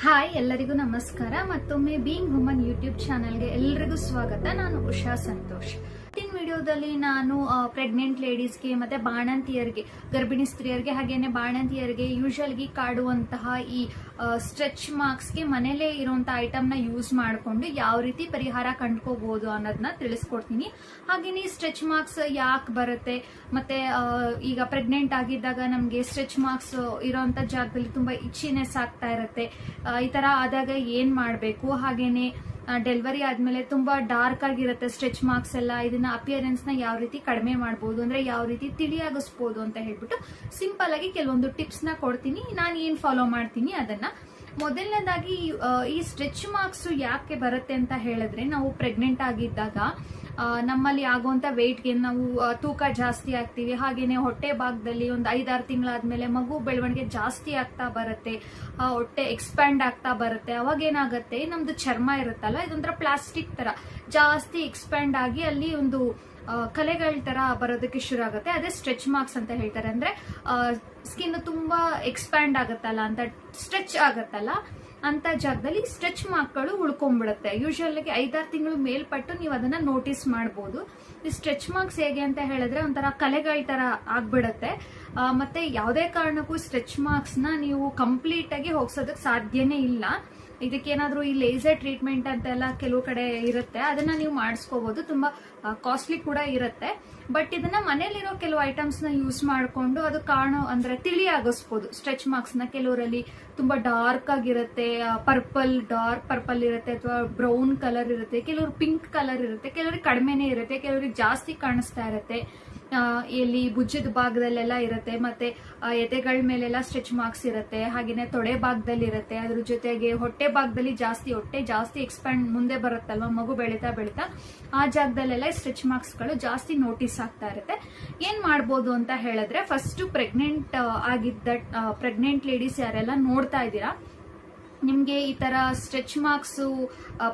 Hi ಎಲ್ಲರಿಗೂ ನಮಸ್ಕಾರ. ಮತ್ತೊಮ್ಮೆ ಬೀಯಿಂಗ್ ವುಮನ್ ಯೂಟ್ಯೂಬ್ ಚಾನಲ್ಗೆ ಎಲ್ಲರಿಗೂ ಸ್ವಾಗತ. ನಾನು ಉಷಾ ಸಂತೋಷ್. ಇವತ್ತಿನ ವಿಡಿಯೋದಲ್ಲಿ ನಾನು ಪ್ರೆಗ್ನೆಂಟ್ ಲೇಡೀಸ್ಗೆ ಮತ್ತೆ ಬಾಣಂತಿಯರಿಗೆ, ಗರ್ಭಿಣಿ ಸ್ತ್ರೀಯರಿಗೆ ಹಾಗೇನೆ ಬಾಣಂತಿಯರಿಗೆ ಯೂಶಲ್ಗಿ ಕಾಡುವಂತಹ ಈ ಸ್ಟ್ರೆಚ್ ಮಾರ್ಕ್ಸ್ಗೆ ಮನೇಲೇ ಇರುವಂತಹ ಐಟಮ್ನ ಯೂಸ್ ಮಾಡಿಕೊಂಡು ಯಾವ ರೀತಿ ಪರಿಹಾರ ಕಂಡ್ಕೋಬಹುದು ಅನ್ನೋದನ್ನ ತಿಳಿಸ್ಕೊಡ್ತೀನಿ. ಹಾಗೇನೆ ಸ್ಟ್ರೆಚ್ ಮಾರ್ಕ್ಸ್ ಯಾಕೆ ಬರುತ್ತೆ, ಮತ್ತೆ ಈಗ ಪ್ರೆಗ್ನೆಂಟ್ ಆಗಿದ್ದಾಗ ನಮಗೆ ಸ್ಟ್ರೆಚ್ ಮಾರ್ಕ್ಸ್ ಇರೋಂಥ ಜಾಗದಲ್ಲಿ ತುಂಬಾ ಇಚ್ಚಿನೆಸ್ ಆಗ್ತಾ ಇರುತ್ತೆ. ಈ ತರ ಆದಾಗ ಏನು ಮಾಡಬೇಕು? ಹಾಗೇನೆ ಡೆಲಿವರಿ ಆದ್ಮೇಲೆ ತುಂಬಾ ಡಾರ್ಕ್ ಆಗಿರುತ್ತೆ ಸ್ಟ್ರೆಚ್ ಮಾರ್ಕ್ಸ್ ಎಲ್ಲ, ಇದನ್ನ ಅಪಿಯರೆನ್ಸ್ನ ಯಾವ ರೀತಿ ಕಡಿಮೆ ಮಾಡಬಹುದು ಅಂದ್ರೆ ಯಾವ ರೀತಿ ತಿಳಿಯಾಗಿಸ್ಬೋದು ಅಂತ ಹೇಳ್ಬಿಟ್ಟು ಸಿಂಪಲ್ ಆಗಿ ಕೆಲವೊಂದು ಟಿಪ್ಸ್ನ ಕೊಡ್ತೀನಿ. ನಾನು ಏನ್ ಫಾಲೋ ಮಾಡ್ತೀನಿ ಅದನ್ನ. ಮೊದಲನೇದಾಗಿ ಈ ಸ್ಟ್ರೆಚ್ ಮಾರ್ಕ್ಸ್ ಯಾಕೆ ಬರುತ್ತೆ ಅಂತ ಹೇಳಿದ್ರೆ, ನಾವು ಪ್ರೆಗ್ನೆಂಟ್ ಆಗಿದ್ದಾಗ ನಮ್ಮಲ್ಲಿ ಆಗುವಂತ ವೆಯ್ಟ್ಗೆ ನಾವು ತೂಕ ಜಾಸ್ತಿ ಆಗ್ತೀವಿ. ಹಾಗೆಯೇ ಹೊಟ್ಟೆ ಭಾಗದಲ್ಲಿ ಒಂದು ಐದಾರು ತಿಂಗಳಾದ್ಮೇಲೆ ಮಗು ಬೆಳವಣಿಗೆ ಜಾಸ್ತಿ ಆಗ್ತಾ ಬರುತ್ತೆ ಹೊಟ್ಟೆ ಎಕ್ಸ್ಪ್ಯಾಂಡ್ ಆಗ್ತಾ ಬರುತ್ತೆ. ಅವಾಗ ಏನಾಗುತ್ತೆ ನಮ್ದು ಚರ್ಮ ಇರುತ್ತಲ್ಲ, ಇದೊಂಥರ ಪ್ಲಾಸ್ಟಿಕ್ ತರ. ಜಾಸ್ತಿ ಎಕ್ಸ್ಪ್ಯಾಂಡ್ ಆಗಿ ಅಲ್ಲಿ ಒಂದು ಕಲೆಗಳ ತರ ಬರೋದಕ್ಕೆ ಶುರು ಆಗುತ್ತೆ. ಅದೇ ಸ್ಟ್ರೆಚ್ ಮಾರ್ಕ್ಸ್ ಅಂತ ಹೇಳ್ತಾರೆ. ಅಂದ್ರೆ ಸ್ಕಿನ್ ತುಂಬಾ ಎಕ್ಸ್ಪ್ಯಾಂಡ್ ಆಗುತ್ತಲ್ಲ ಅಂತ ಸ್ಟ್ರೆಚ್ ಆಗುತ್ತಲ್ಲ. ಅಂತ ಜಾಗದಲ್ಲಿ ಸ್ಟ್ರೆಚ್ ಮಾರ್ಕ್ಗಳು ಉಳ್ಕೊಂಡ್ಬಿಡುತ್ತೆ. ಯೂಶಲ್ ಆಗಿ ಐದಾರು ತಿಂಗಳು ಮೇಲ್ಪಟ್ಟು ನೀವು ಅದನ್ನ ನೋಟಿಸ್ ಮಾಡಬಹುದು ಈ ಸ್ಟ್ರೆಚ್ ಮಾರ್ಕ್ಸ್ ಹೇಗೆ ಅಂತ ಹೇಳಿದ್ರೆ ಒಂಥರ ಕಲೆಗಳ ತರ ಆಗ್ಬಿಡುತ್ತೆ. ಮತ್ತೆ ಯಾವುದೇ ಕಾರಣಕ್ಕೂ ಸ್ಟ್ರೆಚ್ ಮಾರ್ಕ್ಸ್ನ ನೀವು ಕಂಪ್ಲೀಟ್ ಆಗಿ ಹೋಗ್ಸೋದಕ್ಕೆ ಸಾಧ್ಯನೇ ಇಲ್ಲ. ಇದಕ್ಕೇನಾದರೂ ಈ ಲೇಸರ್ ಟ್ರೀಟ್ಮೆಂಟ್ ಅಂತೆಲ್ಲ ಕೆಲವು ಕಡೆ ಇರುತ್ತೆ. ಅದನ್ನ ನೀವು ಮಾಡಿಸ್ಕೋಬಹುದು ತುಂಬಾ ಕಾಸ್ಟ್ಲಿ ಕೂಡ ಇರುತ್ತೆ. ಬಟ್ ಇದನ್ನ ಮನೇಲಿರೋ ಕೆಲವು ಐಟಮ್ಸ್ನ ಯೂಸ್ ಮಾಡಿಕೊಂಡು ಅದು ಕಾಣೋ, ಅಂದ್ರೆ ತಿಳಿ ಆಗಿಸ್ಬೋದು ಸ್ಟ್ರೆಚ್ ಮಾರ್ಕ್ಸ್ನ ಕೆಲವರಲ್ಲಿ ತುಂಬಾ ಡಾರ್ಕ್ ಆಗಿರುತ್ತೆ ಪರ್ಪಲ್ ಡಾರ್ಕ್ ಪರ್ಪಲ್ ಇರುತ್ತೆ, ಅಥವಾ ಬ್ರೌನ್ ಕಲರ್ ಇರುತ್ತೆ. ಕೆಲವರು ಪಿಂಕ್ ಕಲರ್ ಇರುತ್ತೆ, ಕೆಲವರಿಗೆ ಕಡಿಮೆನೇ ಇರುತ್ತೆ, ಕೆಲವರಿಗೆ ಜಾಸ್ತಿ ಕಾಣಿಸ್ತಾ ಇರುತ್ತೆ. ಆ, ಎಲ್ಲಿ ಭುಜದ ಭಾಗದಲ್ಲೆಲ್ಲ ಇರುತ್ತೆ ಮತ್ತೆ ಎದೆಗಳ ಮೇಲೆಲ್ಲ ಸ್ಟ್ರೆಚ್ ಮಾರ್ಕ್ಸ್ ಇರುತ್ತೆ ಹಾಗೇನೆ ತೊಡೆ ಭಾಗದಲ್ಲಿ ಇರುತ್ತೆ ಅದ್ರ ಜೊತೆಗೆ ಹೊಟ್ಟೆ ಭಾಗದಲ್ಲಿ ಜಾಸ್ತಿ ಹೊಟ್ಟೆ ಜಾಸ್ತಿ ಎಕ್ಸ್ಪ್ಯಾಂಡ್ ಮುಂದೆ ಬರುತ್ತಲ್ವ ಮಗು ಬೆಳೀತಾ ಬೆಳೀತಾ ಆ ಜಾಗದಲ್ಲೆಲ್ಲ ಸ್ಟ್ರೆಚ್ ಮಾರ್ಕ್ಸ್ಗಳು ಜಾಸ್ತಿ ನೋಟಿಸ್ ಆಗ್ತಾ ಇರುತ್ತೆ. ಏನ್ ಮಾಡ್ಬೋದು ಅಂತ ಹೇಳಿದ್ರೆ ಫಸ್ಟ್ ಪ್ರೆಗ್ನೆಂಟ್ ಆಗಿದ್ದ ಪ್ರೆಗ್ನೆಂಟ್ ಲೇಡೀಸ್ ಯಾರೆಲ್ಲ ನೋಡ್ತಾ ಇದ್ದೀರಾ ನಿಮ್ಗೆ ಈ ತರ ಸ್ಟ್ರೆಚ್ ಮಾರ್ಕ್ಸ್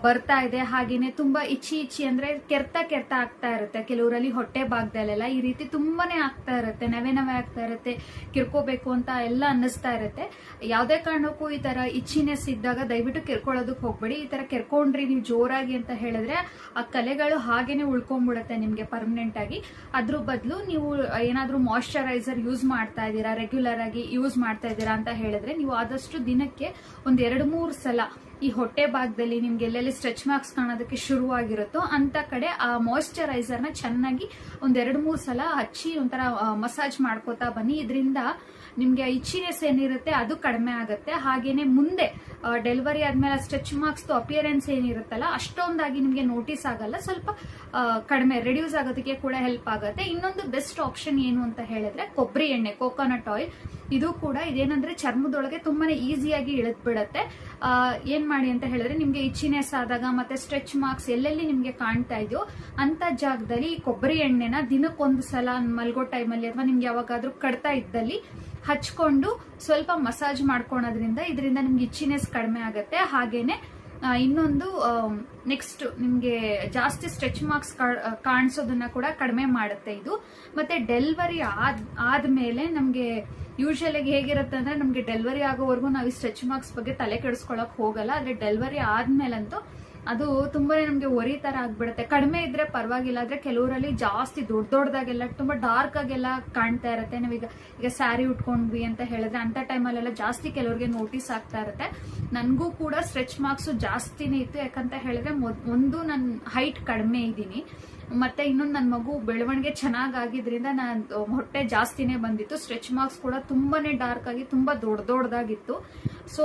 ಬರ್ತಾ ಇದೆ. ಹಾಗೇನೆ ತುಂಬಾ ಇಚ್ಚಿ ಇಚ್ಚಿ ಅಂದ್ರೆ ಕೆರ್ತ ಕೆರ್ತ ಆಗ್ತಾ ಇರುತ್ತೆ. ಕೆಲವರಲ್ಲಿ ಹೊಟ್ಟೆ ಭಾಗದಲ್ಲೆಲ್ಲ ಈ ರೀತಿ ತುಂಬಾನೇ ಆಗ್ತಾ ಇರುತ್ತೆ. ನವೆ ನವೆ ಆಗ್ತಾ ಇರುತ್ತೆ. ಕಿರ್ಕೋಬೇಕು ಅಂತ ಎಲ್ಲ ಅನ್ನಿಸ್ತಾ ಇರುತ್ತೆ. ಯಾವುದೇ ಕಾರಣಕ್ಕೂ ಈ ತರ ಇಚ್ಚಿನೆಸ್ ಇದ್ದಾಗ ದಯವಿಟ್ಟು ಕೆರ್ಕೊಳ್ಳೋದಕ್ಕೆ ಹೋಗ್ಬೇಡಿ. ಈ ತರ ಕೆರ್ಕೊಂಡ್ರಿ, ನೀವು ಜೋರಾಗಿ ಅಂತ ಹೇಳಿದ್ರೆ ಆ ಕಲೆಗಳು ಹಾಗೇನೆ ಉಳ್ಕೊಂಡ್ಬಿಡುತ್ತೆ ನಿಮಗೆ ಪರ್ಮನೆಂಟ್ ಆಗಿ. ಅದ್ರ ಬದಲು ನೀವು ಏನಾದರೂ ಮಾಯಶ್ಚರೈಸರ್ ಯೂಸ್ ಮಾಡ್ತಾ ಇದ್ದೀರಾ ರೆಗ್ಯುಲರ್ ಆಗಿ ಯೂಸ್ ಮಾಡ್ತಾ ಇದ್ದೀರಾ ಅಂತ ಹೇಳಿದ್ರೆ ನೀವು ಆದಷ್ಟು ದಿನಕ್ಕೆ ಒಂದ್ ಎರಡು ಮೂರು ಸಲ ಈ ಹೊಟ್ಟೆ ಭಾಗದಲ್ಲಿ ನಿಮ್ಗೆ ಎಲ್ಲೆಲ್ಲಿ ಸ್ಟ್ರೆಚ್ ಮಾರ್ಕ್ಸ್ ಕಾಣೋದಕ್ಕೆ ಶುರುವಾಗಿರುತ್ತೋ ಅಂತ ಕಡೆ ಆ ಮಾಯಶ್ಚರೈಸರ್ನ ಚೆನ್ನಾಗಿ ಒಂದೆರಡು ಮೂರು ಸಲ ಹಚ್ಚಿ ಒಂಥರ ಮಸಾಜ್ ಮಾಡ್ಕೋತಾ ಬನ್ನಿ. ಇದರಿಂದ ನಿಮ್ಗೆ ಇಚ್ಚಿನೆಸ್ ಏನಿರುತ್ತೆ ಅದು ಕಡಿಮೆ ಆಗುತ್ತೆ. ಹಾಗೇನೆ ಮುಂದೆ ಡೆಲಿವರಿ ಆದ್ಮೇಲೆ ಸ್ಟ್ರೆಚ್ ಮಾರ್ಕ್ಸ್ ಅಪಿಯರೆನ್ಸ್ ಏನಿರುತ್ತಲ್ಲ, ಅಷ್ಟೊಂದಾಗಿ ನಿಮ್ಗೆ ನೋಟಿಸ್ ಆಗಲ್ಲ. ಸ್ವಲ್ಪ ಕಡಿಮೆ ರಿಡ್ಯೂಸ್ ಆಗೋದಕ್ಕೆ ಕೂಡ ಹೆಲ್ಪ್ ಆಗುತ್ತೆ. ಇನ್ನೊಂದು ಬೆಸ್ಟ್ ಆಪ್ಷನ್ ಏನು ಅಂತ ಹೇಳಿದ್ರೆ ಕೊಬ್ಬರಿ ಎಣ್ಣೆ ಕೋಕೋನಟ್ ಆಯಿಲ್ ಇದು ಕೂಡ ಇದೇನಂದ್ರೆ ಚರ್ಮದೊಳಗೆ ತುಂಬಾನೇ ಈಸಿಯಾಗಿ ಇಳಿದ್ ಬಿಡತ್ತೆ ಏನ್ ಮಾಡಿ ಅಂತ ಹೇಳಿದ್ರೆ ನಿಮ್ಗೆ ಇಚ್ಚಿನೆಸ್ ಆದಾಗ ಮತ್ತೆ ಸ್ಟ್ರೆಚ್ ಮಾರ್ಕ್ಸ್ ಎಲ್ಲೆಲ್ಲಿ ನಿಮ್ಗೆ ಕಾಣ್ತಾ ಇದೆಯೋ ಅಂತ ಜಾಗದಲ್ಲಿ ಕೊಬ್ಬರಿ ಎಣ್ಣೆನ ದಿನಕ್ಕೊಂದು ಸಲ ಮಲ್ಗೋ ಟೈಮಲ್ಲಿ ಅಥವಾ ನಿಮ್ಗೆ ಯಾವಾಗಾದ್ರೂ ಕಡ್ತಾ ಇದ್ದಲ್ಲಿ ಹಚ್ಕೊಂಡು ಸ್ವಲ್ಪ ಮಸಾಜ್ ಮಾಡ್ಕೊಳೋದ್ರಿಂದ ಇದರಿಂದ ನಿಮ್ಗೆ ಇಚ್ಚಿನೆಸ್ ಕಡಿಮೆ ಆಗುತ್ತೆ. ಹಾಗೇನೆ ಇನ್ನೊಂದು ನೆಕ್ಸ್ಟ್ ನಿಮ್ಗೆ ಜಾಸ್ತಿ ಸ್ಟ್ರೆಚ್ ಮಾರ್ಕ್ಸ್ ಕಾಣಿಸೋದನ್ನ ಕೂಡ ಕಡಿಮೆ ಮಾಡುತ್ತೆ ಇದು. ಮತ್ತೆ ಡೆಲಿವರಿ ಆದ, ಆದ್ಮೇಲೆ ನಮ್ಗೆ ಆಗಿ ಹೇಗಿರುತ್ತೆ ಅಂದ್ರೆ ನಮ್ಗೆ ಡೆಲಿವರಿ ಆಗೋವರೆಗೂ ನಾವು ಈ ಸ್ಟ್ರೆಚ್ ಮಾರ್ಕ್ಸ್ ಬಗ್ಗೆ ತಲೆ ಕೆಡಿಸ್ಕೊಳಕ್ ಹೋಗಲ್ಲ. ಆದ್ರೆ ಡೆಲಿವರಿ ಆದ್ಮೇಲಂತೂ ಅದು ತುಂಬಾನೇ ನಮ್ಗೆ ಒರಿ ತರ ಆಗ್ಬಿಡುತ್ತೆ. ಕಡಿಮೆ ಇದ್ರೆ ಪರವಾಗಿಲ್ಲ, ಆದ್ರೆ ಕೆಲವರಲ್ಲಿ ಜಾಸ್ತಿ ದೊಡ್ಡ ದೊಡ್ಡದಾಗೆಲ್ಲ, ತುಂಬಾ ಡಾರ್ಕ್ ಆಗೆಲ್ಲ ಕಾಣ್ತಾ ಇರುತ್ತೆ. ನಾವೀಗ ಈಗ ಸ್ಯಾರಿ ಉಟ್ಕೊಂಡ್ವಿ ಅಂತ ಹೇಳಿದ್ರೆ ಅಂತ ಟೈಮಲ್ಲೆಲ್ಲ ಜಾಸ್ತಿ ಕೆಲವ್ರಿಗೆ ನೋಟಿಸ್ ಆಗ್ತಾ ಇರುತ್ತೆ. ನನಗೂ ಕೂಡ ಸ್ಟ್ರೆಚ್ ಮಾರ್ಕ್ಸ್ ಜಾಸ್ತಿನೇ ಇತ್ತು. ಯಾಕಂತ ಹೇಳಿದ್ರೆ ಒಂದು ನನ್ನ ಹೈಟ್ ಕಡಿಮೆ ಇದ್ದೀನಿ. ಮತ್ತೆ ಇನ್ನೊಂದು ನನ್ನ ಮಗು ಬೆಳವಣಿಗೆ ಚೆನ್ನಾಗ್ ಆಗಿದ್ರಿಂದ ನಾನು ಹೊಟ್ಟೆ ಜಾಸ್ತಿನೇ ಬಂದಿತ್ತು. ಸ್ಟ್ರೆಚ್ ಮಾರ್ಕ್ಸ್ ಕೂಡ ತುಂಬಾನೇ ಡಾರ್ಕ್ ಆಗಿ, ತುಂಬಾ ದೊಡ್ಡ ದೊಡ್ಡದಾಗಿತ್ತು. ಸೊ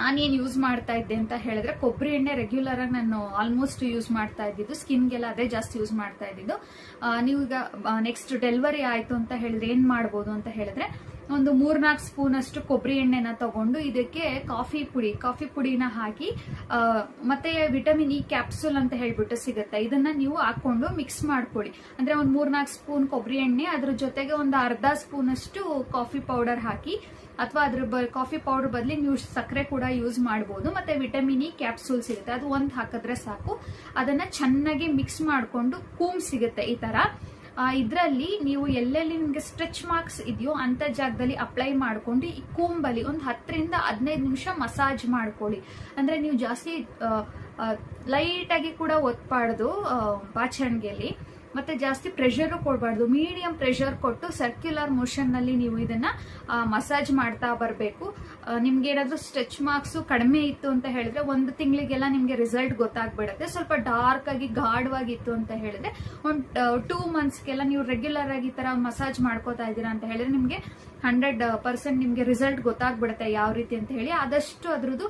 ನಾನೇನು ಯೂಸ್ ಮಾಡ್ತಾ ಇದ್ದೆ ಅಂತ ಹೇಳಿದ್ರೆ ಕೊಬ್ಬರಿ ಎಣ್ಣೆ ರೆಗ್ಯುಲರ್ ಆಗಿ ನಾನು ಆಲ್ಮೋಸ್ಟ್ ಯೂಸ್ ಮಾಡ್ತಾ ಇದ್ದಿದ್ದು ಸ್ಕಿನ್ಗೆಲ್ಲ ಅದೇ ಜಾಸ್ತಿ ಯೂಸ್ ಮಾಡ್ತಾ ಇದ್ದಿದ್ದು. ನೀವು ಈಗ ನೆಕ್ಸ್ಟ್ ಡೆಲಿವರಿ ಆಯಿತು ಅಂತ ಹೇಳಿದ್ರೆ ಏನು ಮಾಡ್ಬೋದು ಅಂತ ಹೇಳಿದ್ರೆ ಒಂದು ಮೂರ್ನಾಲ್ಕು ಸ್ಪೂನ್ ಅಷ್ಟು ಕೊಬ್ಬರಿ ಎಣ್ಣೆನ ತಗೊಂಡು ಇದಕ್ಕೆ ಕಾಫಿ ಪುಡಿ, ಕಾಫಿ ಪುಡಿನ ಹಾಕಿ ಮತ್ತೆ ವಿಟಮಿನ್ ಇ ಕ್ಯಾಪ್ಸೂಲ್ ಅಂತ ಹೇಳ್ಬಿಟ್ಟು ಸಿಗುತ್ತೆ. ಇದನ್ನ ನೀವು ಹಾಕೊಂಡು ಮಿಕ್ಸ್ ಮಾಡ್ಕೊಳ್ಳಿ. ಅಂದ್ರೆ ಒಂದ್ ಮೂರ್ನಾಲ್ಕು ಸ್ಪೂನ್ ಕೊಬ್ಬರಿ ಎಣ್ಣೆ, ಅದ್ರ ಜೊತೆಗೆ ಒಂದು ಅರ್ಧ ಸ್ಪೂನ್ ಅಷ್ಟು ಕಾಫಿ ಪೌಡರ್ ಹಾಕಿ, ಅಥವಾ ಅದ್ರ ಬ, ಕಾಫಿ ಪೌಡರ್ ಬದಲಿ ನೀವು ಸಕ್ಕರೆ ಕೂಡ ಯೂಸ್ ಮಾಡಬಹುದು ಮತ್ತೆ ವಿಟಮಿನ್ ಇ ಕ್ಯಾಪ್ಸೂಲ್ ಸಿಗುತ್ತೆ. ಅದು ಒಂದ್ ಹಾಕಿದ್ರೆ ಸಾಕು. ಅದನ್ನ ಚೆನ್ನಾಗಿ ಮಿಕ್ಸ್ ಮಾಡಿಕೊಂಡು, ಕೂಮ್ ಸಿಗುತ್ತೆ ಈ ತರ. ಇದರಲ್ಲಿ ನೀವು ಎಲ್ಲೆಲ್ಲಿ ನಿಮಗೆ ಸ್ಟ್ರೆಚ್ ಮಾರ್ಕ್ಸ್ ಇದೆಯೋ ಅಂತ ಜಾಗದಲ್ಲಿ ಅಪ್ಲೈ ಮಾಡ್ಕೊಂಡು ಈ ಕೂಂಬಲ್ಲಿ ಒಂದು ಹತ್ತರಿಂದ ಹದಿನೈದು ನಿಮಿಷ ಮಸಾಜ್ ಮಾಡ್ಕೊಳ್ಳಿ. ಅಂದ್ರೆ ನೀವು ಜಾಸ್ತಿ ಲೈಟಾಗಿ ಕೂಡ ಒತ್ಬಾರ್ದು ಆ, ಬಾಚಣಿಗೆಯಲ್ಲಿ ಮತ್ತೆ ಜಾಸ್ತಿ ಪ್ರೆಷರು ಕೊಡಬಾರ್ದು. ಮೀಡಿಯಂ ಪ್ರೆಷರ್ ಕೊಟ್ಟು ಸರ್ಕ್ಯುಲರ್ ಮೋಷನ್ನಲ್ಲಿ ನೀವು ಇದನ್ನ ಮಸಾಜ್ ಮಾಡ್ತಾ ಬರಬೇಕು. ನಿಮ್ಗೆ ಏನಾದರೂ ಸ್ಟ್ರೆಚ್ ಮಾರ್ಕ್ಸ್ ಕಡಿಮೆ ಇತ್ತು ಅಂತ ಹೇಳಿದ್ರೆ ಒಂದು ತಿಂಗಳಿಗೆಲ್ಲ ನಿಮಗೆ ರಿಸಲ್ಟ್ ಗೊತ್ತಾಗ್ಬಿಡುತ್ತೆ. ಸ್ವಲ್ಪ ಡಾರ್ಕ್ ಆಗಿ ಗಾಢವಾಗಿತ್ತು ಅಂತ ಹೇಳಿದ್ರೆ ಒಂದು ಟೂ ಮಂತ್ಸ್ಗೆಲ್ಲ ನೀವು ರೆಗ್ಯುಲರ್ ಆಗಿ ಈ ತರ ಮಸಾಜ್ ಮಾಡ್ಕೋತಾ ಇದ್ದೀರಾ ಅಂತ ಹೇಳಿದ್ರೆ ನಿಮಗೆ ಹಂಡ್ರೆಡ್ ಪರ್ಸೆಂಟ್ ನಿಮಗೆ ರಿಸಲ್ಟ್ ಗೊತ್ತಾಗ್ಬಿಡುತ್ತೆ ಯಾವ ರೀತಿ ಅಂತ ಹೇಳಿ. ಆದಷ್ಟು ಅದ್ರದ್ದು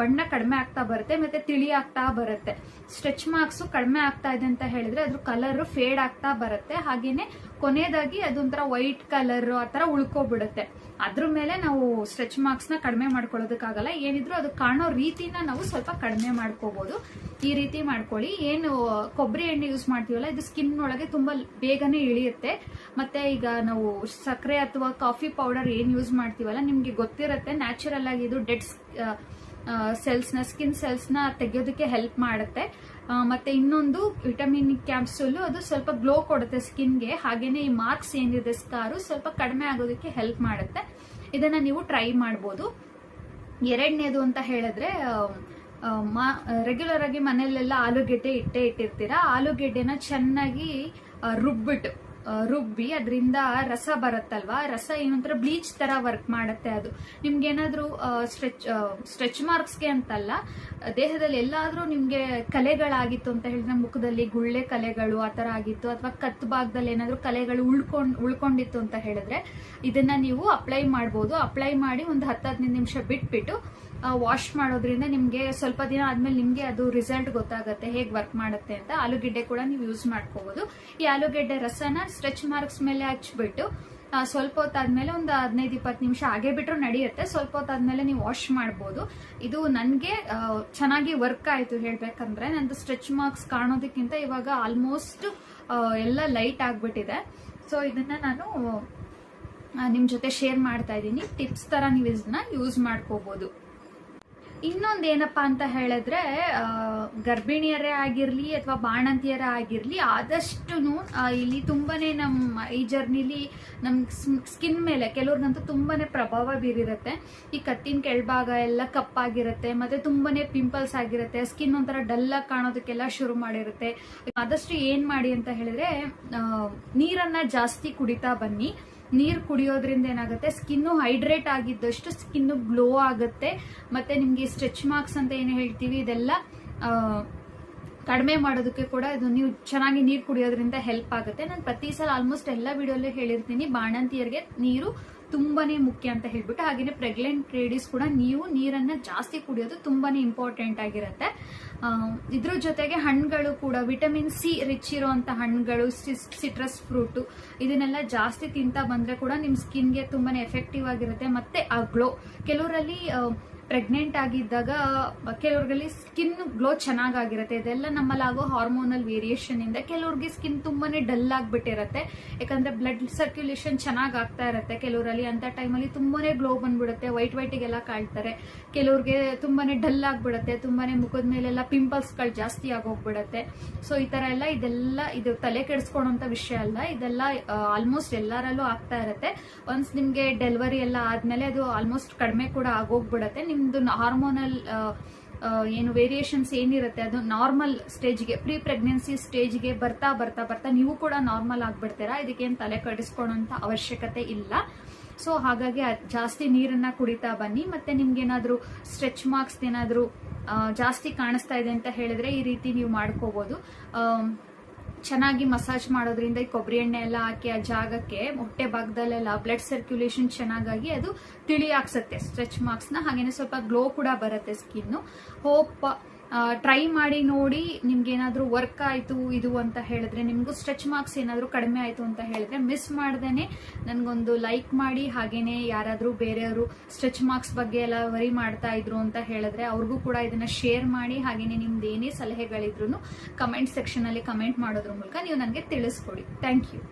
ಬಣ್ಣ ಕಡಿಮೆ ಆಗ್ತಾ ಬರುತ್ತೆ, ಮತ್ತೆ ತಿಳಿ ಆಗ್ತಾ ಬರುತ್ತೆ. ಸ್ಟ್ರೆಚ್ ಮಾರ್ಕ್ಸ್ ಕಡಿಮೆ ಆಗ್ತಾ ಇದೆ ಅಂತ ಹೇಳಿದ್ರೆ ಅದ್ರ ಕಲರ್ ಫೇಡ್ ಆಗ್ತಾ ಬರುತ್ತೆ. ಹಾಗೇನೆ ಕೊನೆಯದಾಗಿ ಅದೊಂಥರ ವೈಟ್ ಕಲರ್ ಆ ತರ ಉಳ್ಕೊಬಿಡುತ್ತೆ. ಅದ್ರ ಮೇಲೆ ನಾವು ಸ್ಟ್ರೆಚ್ ಮಾರ್ಕ್ಸ್ನ ಕಡಿಮೆ ಮಾಡ್ಕೊಳ್ಳೋದಕ್ಕಾಗಲ್ಲ. ಏನಿದ್ರು ಅದು ಕಾಣೋ ರೀತಿನ ನಾವು ಸ್ವಲ್ಪ ಕಡಿಮೆ ಮಾಡ್ಕೋಬಹುದು ಈ ರೀತಿ ಮಾಡ್ಕೊಳ್ಳಿ. ಏನು ಕೊಬ್ಬರಿ ಎಣ್ಣೆ ಯೂಸ್ ಮಾಡ್ತೀವಲ್ಲ, ಇದು ಸ್ಕಿನ್ ಒಳಗೆ ತುಂಬಾ ಬೇಗನೆ ಇಳಿಯುತ್ತೆ. ಮತ್ತೆ ಈಗ ನಾವು ಸಕ್ಕರೆ ಅಥವಾ ಕಾಫಿ ಪೌಡರ್ ಏನ್ ಯೂಸ್ ಮಾಡ್ತೀವಲ್ಲ, ನಿಮ್ಗೆ ಗೊತ್ತಿರುತ್ತೆ. ನ್ಯಾಚುರಲ್ ಆಗಿ ಇದು ಡೆಡ್ ಸೆಲ್ಸ್ನ ಸ್ಕಿನ್ ಸೆಲ್ಸ್ನ ತೆಗೆಯೋದಕ್ಕೆ ಹೆಲ್ಪ್ ಮಾಡುತ್ತೆ. ಮತ್ತೆ ಇನ್ನೊಂದು ವಿಟಮಿನ್ ಕ್ಯಾಪ್ಸೂಲ್ ಅದು ಸ್ವಲ್ಪ ಗ್ಲೋ ಕೊಡುತ್ತೆ ಸ್ಕಿನ್ಗೆ ಹಾಗೇನೆ ಈ ಮಾರ್ಕ್ಸ್ ಏನಿದೆ ಸ್ಕಾರು ಸ್ವಲ್ಪ ಕಡಿಮೆ ಆಗೋದಕ್ಕೆ ಹೆಲ್ಪ್ ಮಾಡುತ್ತೆ. ಇದನ್ನ ನೀವು ಟ್ರೈ ಮಾಡ್ಬೋದು. ಎರಡನೇದು ಅಂತ ಹೇಳಿದ್ರೆ ರೆಗ್ಯುಲರ್ ಆಗಿ ಮನೆಯಲ್ಲೆಲ್ಲ ಆಲೂಗೆಡ್ಡೆ ಇಟ್ಟೇ ಇಟ್ಟಿರ್ತೀರಾ? ಆಲೂಗೆಡ್ಡೆನ ಚೆನ್ನಾಗಿ ರುಬ್ಬಿಟ್ಟು ರುಬ್ಬಿ ಅದರಿಂದ ರಸ ಬರುತ್ತಲ್ವಾ? ರಸ ಏನಂತರ ಬ್ಲೀಚ್ ತರ ವರ್ಕ್ ಮಾಡುತ್ತೆ ಅದು. ನಿಮ್ಗೆ ಏನಾದ್ರೂ ಸ್ಟ್ರೆಚ್ ಸ್ಟ್ರೆಚ್ ಮಾರ್ಕ್ಸ್ಗೆ ಅಂತಲ್ಲ, ದೇಹದಲ್ಲಿ ಎಲ್ಲಾದ್ರೂ ನಿಮ್ಗೆ ಕಲೆಗಳಾಗಿತ್ತು ಅಂತ ಹೇಳಿದ್ರೆ ಮುಖದಲ್ಲಿ ಗುಳ್ಳೆ ಕಲೆಗಳು ಆ ತರ ಆಗಿತ್ತು, ಅಥವಾ ಕತ್ತು ಭಾಗದಲ್ಲಿ ಏನಾದ್ರೂ ಕಲೆಗಳು ಉಳ್ಕೊಂಡ್, ಉಳ್ಕೊಂಡಿತ್ತು ಅಂತ ಹೇಳಿದ್ರೆ, ಇದನ್ನ ನೀವು ಅಪ್ಲೈ ಮಾಡ್ಬೋದು. ಅಪ್ಲೈ ಮಾಡಿ ಒಂದು ಹತ್ತು ಹದಿನೈದು ನಿಮಿಷ ಬಿಟ್ಬಿಟ್ಟು ವಾಶ್ ಮಾಡೋದ್ರಿಂದ ನಿಮ್ಗೆ ಸ್ವಲ್ಪ ದಿನ ಆದ್ಮೇಲೆ ನಿಮ್ಗೆ ಅದು ರಿಸಲ್ಟ್ ಗೊತ್ತಾಗುತ್ತೆ, ಹೇಗೆ ವರ್ಕ್ ಮಾಡುತ್ತೆ ಅಂತ. ಆಲೂಗೆಡ್ಡೆ ಕೂಡ ನೀವು ಯೂಸ್ ಮಾಡ್ಕೋಬಹುದು ಈ ಆಲೂಗೆಡ್ಡೆ ರಸನ ಸ್ಟ್ರೆಚ್ ಮಾರ್ಕ್ಸ್ ಮೇಲೆ ಹಚ್ಬಿಟ್ಟು ಸ್ವಲ್ಪ ಹೊತ್ತಾದ್ಮೇಲೆ ಒಂದು ಹದಿನೈದು ಇಪ್ಪತ್ತು ನಿಮಿಷ ಹಾಗೆ ಬಿಟ್ಟರು ನಡೆಯುತ್ತೆ. ಸ್ವಲ್ಪ ಹೊತ್ತಾದ್ಮೇಲೆ ನೀವು ವಾಶ್ ಮಾಡ್ಬೋದು. ಇದು ನನಗೆ ಚೆನ್ನಾಗಿ ವರ್ಕ್ ಆಯಿತು ಹೇಳ್ಬೇಕಂದ್ರೆ, ನಂದು ಸ್ಟ್ರೆಚ್ ಮಾರ್ಕ್ಸ್ ಕಾಣೋದಕ್ಕಿಂತ ಇವಾಗ ಆಲ್ಮೋಸ್ಟ್ ಎಲ್ಲ ಲೈಟ್ ಆಗ್ಬಿಟ್ಟಿದೆ. ಸೊ ಇದನ್ನ ನಾನು ನಿಮ್ಮ ನಿಮ್ ಜೊತೆ ಶೇರ್ ಮಾಡ್ತಾ ಇದ್ದೀನಿ. ಟಿಪ್ಸ್ ತರ ನೀವು ಇದನ್ನ ಯೂಸ್ ಮಾಡ್ಕೋಬಹುದು ಇನ್ನೊಂದ್ ಏನಪ್ಪ ಅಂತ ಹೇಳಿದ್ರೆ ಗರ್ಭಿಣಿಯರೇ ಆಗಿರಲಿ ಅಥವಾ ಬಾಣಂತಿಯರೇ ಆಗಿರಲಿ ಆದಷ್ಟು ಇಲ್ಲಿ ತುಂಬಾನೇ ನಮ್ಮ ಈ ಜರ್ನಿಲಿ ನಮ್ ಸ್ಕಿನ್ ಮೇಲೆ ಕೆಲವ್ರಿಗಂತೂ ತುಂಬಾನೇ ಪ್ರಭಾವ ಬೀರಿರುತ್ತೆ. ಈ ಕತ್ತಿನ ಕೆಳಭಾಗ ಎಲ್ಲ ಕಪ್ಪಾಗಿರುತ್ತೆ, ಮತ್ತೆ ತುಂಬಾನೇ ಪಿಂಪಲ್ಸ್ ಆಗಿರುತ್ತೆ, ಸ್ಕಿನ್ ಒಂಥರ ಡಲ್ ಆಗಿ ಕಾಣೋದಕ್ಕೆಲ್ಲ ಶುರು ಮಾಡಿರುತ್ತೆ. ಆದಷ್ಟು ಏನ್ ಮಾಡಿ ಅಂತ ಹೇಳಿದ್ರೆ ನೀರನ್ನ ಜಾಸ್ತಿ ಕುಡಿತಾ ಬನ್ನಿ. ನೀರ್ ಕುಡಿಯೋದ್ರಿಂದ ಏನಾಗುತ್ತೆ? ಸ್ಕಿನ್ನು ಹೈಡ್ರೇಟ್ ಆಗಿದ್ದಷ್ಟು ಸ್ಕಿನ್ನು ಗ್ಲೋ ಆಗುತ್ತೆ. ಮತ್ತೆ ನಿಮಗೆ ಸ್ಟ್ರೆಚ್ ಮಾರ್ಕ್ಸ್ ಅಂತ ಏನು ಹೇಳ್ತೀವಿ? ಇದೆಲ್ಲ ಕಡಿಮೆ ಮಾಡೋದಕ್ಕೆ ಕೂಡ ಇದು ನೀವು ಚೆನ್ನಾಗಿ ನೀರು ಕುಡಿಯೋದ್ರಿಂದ ಹೆಲ್ಪ್ ಆಗುತ್ತೆ. ನಾನು ಪ್ರತಿ ಸಲ ಆಲ್ಮೋಸ್ಟ್ ಎಲ್ಲ ವಿಡಿಯೋಲ್ಲೂ ಹೇಳಿರ್ತೀನಿ. ಬಾಣಂತಿಯರಿಗೆ ನೀರು ತುಂಬಾನೇ ಮುಖ್ಯ ಅಂತ ಹೇಳ್ಬಿಟ್ಟು ಹಾಗೆಯೇ ಪ್ರೆಗ್ನೆಂಟ್ ಲೇಡೀಸ್ ಕೂಡ ನೀವು ನೀರನ್ನ ಜಾಸ್ತಿ ಕುಡಿಯೋದು ತುಂಬಾನೇ ಇಂಪಾರ್ಟೆಂಟ್ ಆಗಿರುತ್ತೆ. ಇದ್ರ ಜೊತೆಗೆ ಹಣ್ಣುಗಳು ಕೂಡ ವಿಟಮಿನ್ ಸಿ ರಿಚ್ ಇರುವಂತ ಹಣ್ಣುಗಳು ಸಿಟ್ರಸ್ ಫ್ರೂಟ್ ಇದನ್ನೆಲ್ಲ ಜಾಸ್ತಿ ತಿಂತಾ ಬಂದ್ರೆ ಕೂಡ ನಿಮ್ ಸ್ಕಿನ್ಗೆ ತುಂಬಾನೇ ಎಫೆಕ್ಟಿವ್ ಆಗಿರುತ್ತೆ. ಮತ್ತೆ ಆ ಗ್ಲೋ ಕೆಲವರಲ್ಲಿ ಪ್ರೆಗ್ನೆಂಟ್ ಆಗಿದ್ದಾಗ ಕೆಲವ್ರಿಗೆ ಸ್ಕಿನ್ ಗ್ಲೋ ಚೆನ್ನಾಗಾಗಿರುತ್ತೆ. ಇದೆಲ್ಲ ನಮ್ಮಲ್ಲಾಗೋ ಹಾರ್ಮೋನಲ್ ವೇರಿಯೇಷನ್ ಇಂದ ಕೆಲವ್ರಿಗೆ ಸ್ಕಿನ್ ತುಂಬಾನೇ ಡಲ್ ಆಗ್ಬಿಟ್ಟಿರತ್ತೆ. ಯಾಕಂದ್ರೆ ಬ್ಲಡ್ ಸರ್ಕ್ಯುಲೇಷನ್ ಚೆನ್ನಾಗಿ ಆಗ್ತಾ ಇರುತ್ತೆ ಕೆಲವರಲ್ಲಿ. ಅಂತ ಟೈಮಲ್ಲಿ ತುಂಬಾನೇ ಗ್ಲೋ ಬಂದ್ಬಿಡುತ್ತೆ. ವೈಟ್ ವೈಟಿಗೆಲ್ಲ ಕಾಣ್ತಾರೆ. ಕೆಲವ್ರಿಗೆ ತುಂಬಾನೇ ಡಲ್ ಆಗ್ಬಿಡುತ್ತೆ. ತುಂಬಾನೇ ಮುಖದ ಮೇಲೆಲ್ಲ ಪಿಂಪಲ್ಸ್ಗಳು ಜಾಸ್ತಿ ಆಗೋಗ್ಬಿಡತ್ತೆ. ಸೊ ಈ ತರ ಎಲ್ಲ ಇದೆಲ್ಲ, ಇದು ತಲೆ ಕೆಡಿಸ್ಕೊಳೋಂತ ವಿಷಯ ಅಲ್ಲ. ಇದೆಲ್ಲ ಆಲ್ಮೋಸ್ಟ್ ಎಲ್ಲರಲ್ಲೂ ಆಗ್ತಾ ಇರುತ್ತೆ. ಒನ್ಸ್ ನಿಮ್ಗೆ ಡೆಲಿವರಿ ಎಲ್ಲ ಆದ್ಮೇಲೆ ಅದು ಆಲ್ಮೋಸ್ಟ್ ಕಡಿಮೆ ಕೂಡ ಆಗೋಗ್ಬಿಡತ್ತೆ. ನಿಮ್ದು ಹಾರ್ಮೋನಲ್ ಏನು ವೇರಿಯೇಷನ್ಸ್ ಏನಿರುತ್ತೆ ಅದು ನಾರ್ಮಲ್ ಸ್ಟೇಜ್ಗೆ ಪ್ರೀ ಪ್ರೆಗ್ನೆನ್ಸಿ ಸ್ಟೇಜ್ಗೆ ಬರ್ತಾ ಬರ್ತಾ ಬರ್ತಾ ನೀವು ಕೂಡ ನಾರ್ಮಲ್ ಆಗ್ಬಿಡ್ತೀರಾ? ಇದಕ್ಕೇನು ತಲೆ ಕಡಿಸ್ಕೊಳ್ಳೋಂಥ ಅವಶ್ಯಕತೆ ಇಲ್ಲ. ಸೊ ಹಾಗಾಗಿ ಜಾಸ್ತಿ ನೀರನ್ನ ಕುಡಿತಾ ಬನ್ನಿ. ಮತ್ತೆ ನಿಮ್ಗೆ ಏನಾದ್ರೂ ಸ್ಟ್ರೆಚ್ ಮಾರ್ಕ್ಸ್ ಏನಾದರೂ ಜಾಸ್ತಿ ಕಾಣಿಸ್ತಾ ಇದೆ ಅಂತ ಹೇಳಿದ್ರೆ ಈ ರೀತಿ ನೀವು ಮಾಡ್ಕೋಬಹುದು ಆಮ್, ಚೆನ್ನಾಗಿ ಮಸಾಜ್ ಮಾಡೋದ್ರಿಂದ ಈ ಕೊಬ್ಬರಿ ಎಣ್ಣೆ ಎಲ್ಲ ಹಾಕಿ ಆ ಜಾಗಕ್ಕೆ ಹೊಟ್ಟೆ ಭಾಗದಲ್ಲೆಲ್ಲ ಬ್ಲಡ್ ಸರ್ಕ್ಯುಲೇಷನ್ ಚೆನ್ನಾಗಾಗಿ ಅದು ತಿಳಿ ಹಾಕ್ಸತ್ತೆ ಸ್ಟ್ರೆಚ್ ಮಾರ್ಕ್ಸ್ನ ಹಾಗೇನೆ ಸ್ವಲ್ಪ ಗ್ಲೋ ಕೂಡ ಬರುತ್ತೆ ಸ್ಕಿನ್ ಹೋಪ್ ಟ್ರೈ ಮಾಡಿ ನೋಡಿ ನಿಮ್ಗೆ ಏನಾದರೂ ವರ್ಕ್ ಆಯ್ತು, ಇದು ಅಂತ ಹೇಳಿದ್ರೆ, ನಿಮ್ಗೂ ಸ್ಟ್ರೆಚ್ ಮಾರ್ಕ್ಸ್ ಏನಾದರೂ ಕಡಿಮೆ ಆಯ್ತು ಅಂತ ಹೇಳಿದ್ರೆ ಮಿಸ್ ಮಾಡ್ದೇನೆ ನನಗೊಂದು ಲೈಕ್ ಮಾಡಿ, ಹಾಗೇನೆ ಯಾರಾದರೂ ಬೇರೆಯವರು ಸ್ಟ್ರೆಚ್ ಮಾರ್ಕ್ಸ್ ಬಗ್ಗೆ ಎಲ್ಲ ವರಿ ಮಾಡ್ತಾ ಇದ್ರು ಅಂತ ಹೇಳಿದ್ರೆ ಅವ್ರಿಗೂ ಕೂಡ ಇದನ್ನ ಶೇರ್ ಮಾಡಿ, ಹಾಗೇನೆ ನಿಮ್ದು ಏನೇ ಸಲಹೆಗಳಿದ್ರು ಕಮೆಂಟ್ ಸೆಕ್ಷನ್ ಅಲ್ಲಿ ಕಮೆಂಟ್ ಮಾಡೋದ್ರ ಮೂಲಕ ನೀವು ನನಗೆ ತಿಳಿಸ್ಕೊಡಿ. Thank you